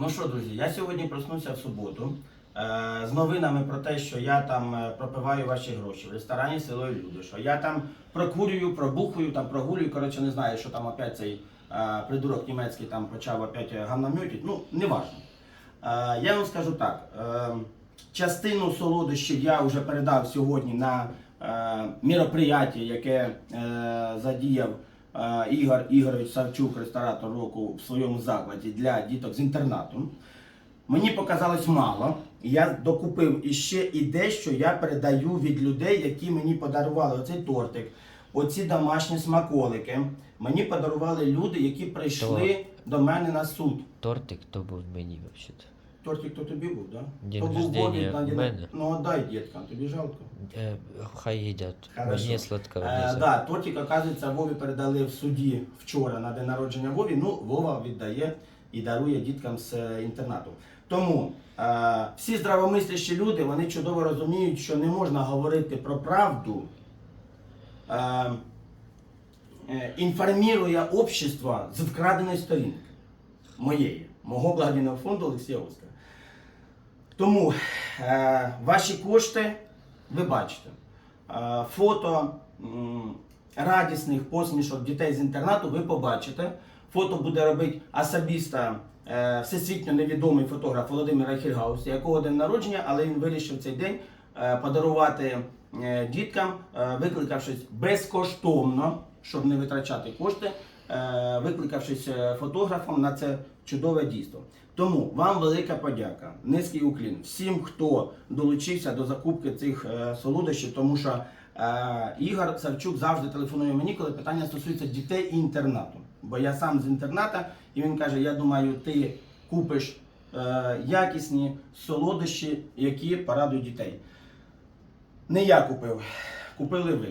Ну що, друзі, я сьогодні проснувся в суботу е, з новинами про те, що я там е, пропиваю ваші гроші в ресторані село Люди, що я там прокурюю, пробухую, там прогулюю. Коротше, не знаю, що там опять цей е, придурок німецький там почав опять гавномютить. Ну, не. Е, я вам скажу так: е, частину солодощів я вже передав сьогодні на е, мероприятие, яке задіяв Ігор Ігорович Савчук, ресторатор року в своєму закладі для діток з інтернату. Мені показалось мало. Я докупив іще і дещо я передаю від людей, які мені подарували оцей тортик, оці домашні смаколики. Мені подарували люди, які прийшли до мене на суд. Тортик то був мені взагалі. Тортик то тобі був, так? День То був рождения в день- мене. Ну отдай діткам, тобі жалко. Е, хай їдять. Хорошо. Мені сладкого Е, да, тортик, оказується, Вові передали в суді вчора на день народження Вові. Ну, Вова віддає і дарує діткам з е, інтернату. Тому е, всі здравомислящі люди вони чудово розуміють, що не можна говорити про правду, е, е, інформує общество з вкраденої сторінки моєї, мого благодійного фонду Олексія Оскара. Тому е, ваші кошти ви бачите. Е, фото м, радісних посмішок дітей з інтернату ви побачите. Фото буде робити особисто е, всесвітньо невідомий фотограф Володимир Ахільгаус, якого день народження, але він вирішив цей день е, подарувати е, діткам, е, викликавшись безкоштовно, щоб не витрачати кошти, е, викликавшись е, фотографом на це чудове дійство. Тому вам велика подяка, низький уклін всім, хто долучився до закупки цих е, солодощів, тому що е, Ігор Савчук завжди телефонує мені, коли питання стосується дітей і інтернату. Бо я сам з інтерната, і він каже: Я думаю, ти купиш е, якісні солодощі, які порадують дітей. Не я купив, купили ви.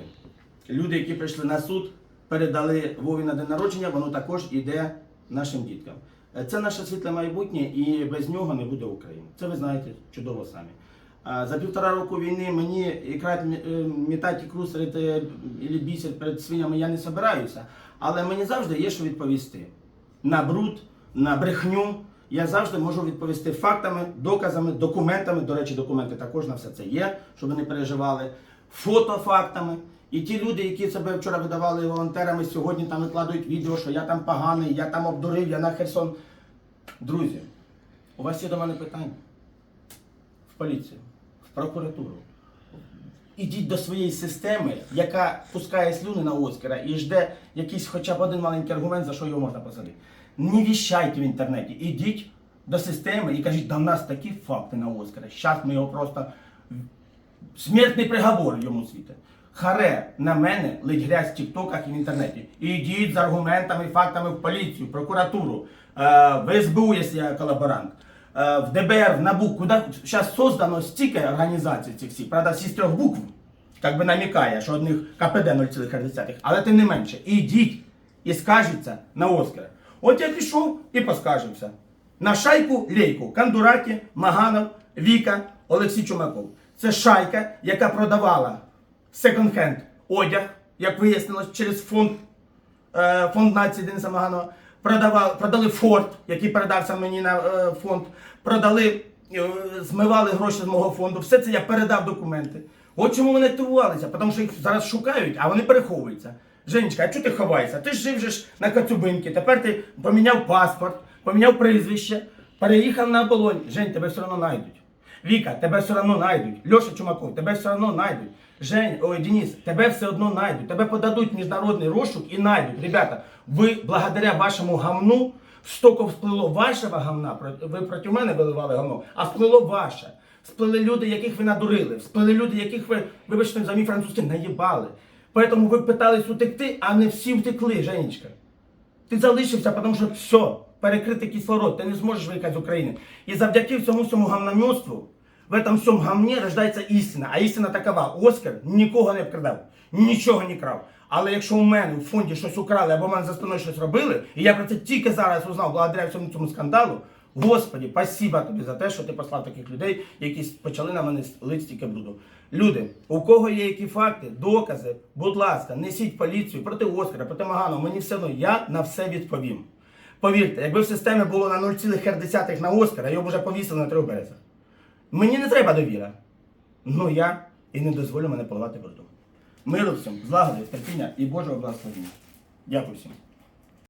Люди, які прийшли на суд, передали Вові на день народження, воно також іде нашим діткам. Е, Це наше світле майбутнє, і без нього не буде України. Це ви знаєте чудово самі. За півтора року війни мені якраз мітати ікру серед е, і бісер перед свинями я не собираюся, але мені завжди є що відповісти. На бруд, на брехню. Я завжди можу відповісти фактами, доказами, документами. До речі, документи також на все це є, щоб ви не переживали. Фотофактами. І ті люди, які себе вчора видавали волонтерами, сьогодні там викладають відео, що я там поганий, я там обдурив, я на Херсон. Друзі, у вас є до мене питання? В поліцію, в прокуратуру. Ідіть до своєї системи, яка пускає слюни на Оскара і жде якийсь хоча б один маленький аргумент, за що його можна посадити. Не віщайте в інтернеті. Ідіть до системи і кажіть, да в нас такі факти на Оскара. Щас ми його просто смертний приговор йому світить. Харе на мене лить грязь в тіктоках і в інтернеті. Ідіть з аргументами, фактами в поліцію, в прокуратуру, е, в СБУ, якщо я колаборант, е, в ДБР, в НАБУ. Куди зараз создано стільки організацій цих всіх, правда, всі з трьох букв, як би намікає, що одних КПД 0,1. Але тим не менше, ідіть і скажіться на Оскар. От я пішов і поскажемося. На шайку лейку Кандураті, Маганов, Віка, Олексій Чумаков. Це шайка, яка продавала секонд-хенд одяг, як вияснилось, через фонд, е, фонд нації Дениса Маганова. Продавали, продали форт, який передався мені на е, фонд. Продали, е, змивали гроші з мого фонду. Все це я передав документи. От чому вони активувалися, тому що їх зараз шукають, а вони переховуються. Женечка, а чого ти ховаєшся? Ти ж жив же ж на Коцюбинки, тепер ти поміняв паспорт, поміняв прізвище, переїхав на оболонь. Жень, тебе все одно знайдуть. Віка, тебе все одно знайдуть. Льоша Чумаков, тебе все одно знайдуть. Жень, ой, Денис, тебе все одно знайдуть. Тебе подадуть міжнародний розшук і знайдуть. Ребята, ви благодаря вашому гамну стільки всплило вашого гамна. Ви проти мене виливали гамно, а всплило ваше. Сплили люди, яких ви надурили, сплили люди, яких ви, вибачте, за мій французький, наїбали. Поэтому ви питались утекти, а не всі втекли, Женечка. Ти залишився, тому що все, перекритий кислород, ти не зможеш виїхати з України. І завдяки всьому цьому гамномьоству, в этом всьому гамні рождається істина. А істина такова: Оскар нікого не вкрадав, нічого не крав. Але якщо у мене в фонді щось украли або в мене за спиною щось робили, і я про це тільки зараз узнав, благодаря всьому цьому скандалу, Господі, спасіба тобі за те, що ти послав таких людей, які почали на мене лити стільки бруду. Люди, у кого є які факти, докази, будь ласка, несіть поліцію проти Оскара, проти Маганова, мені все одно, я на все відповім. Повірте, якби в системі було на 0,1 на Оскара, його б вже повісили на трьох березах. Мені не треба довіра. Ну я і не дозволю мене поливати бордом. Миру всім, злагоди, терпіння і Божого благословення. Дякую всім.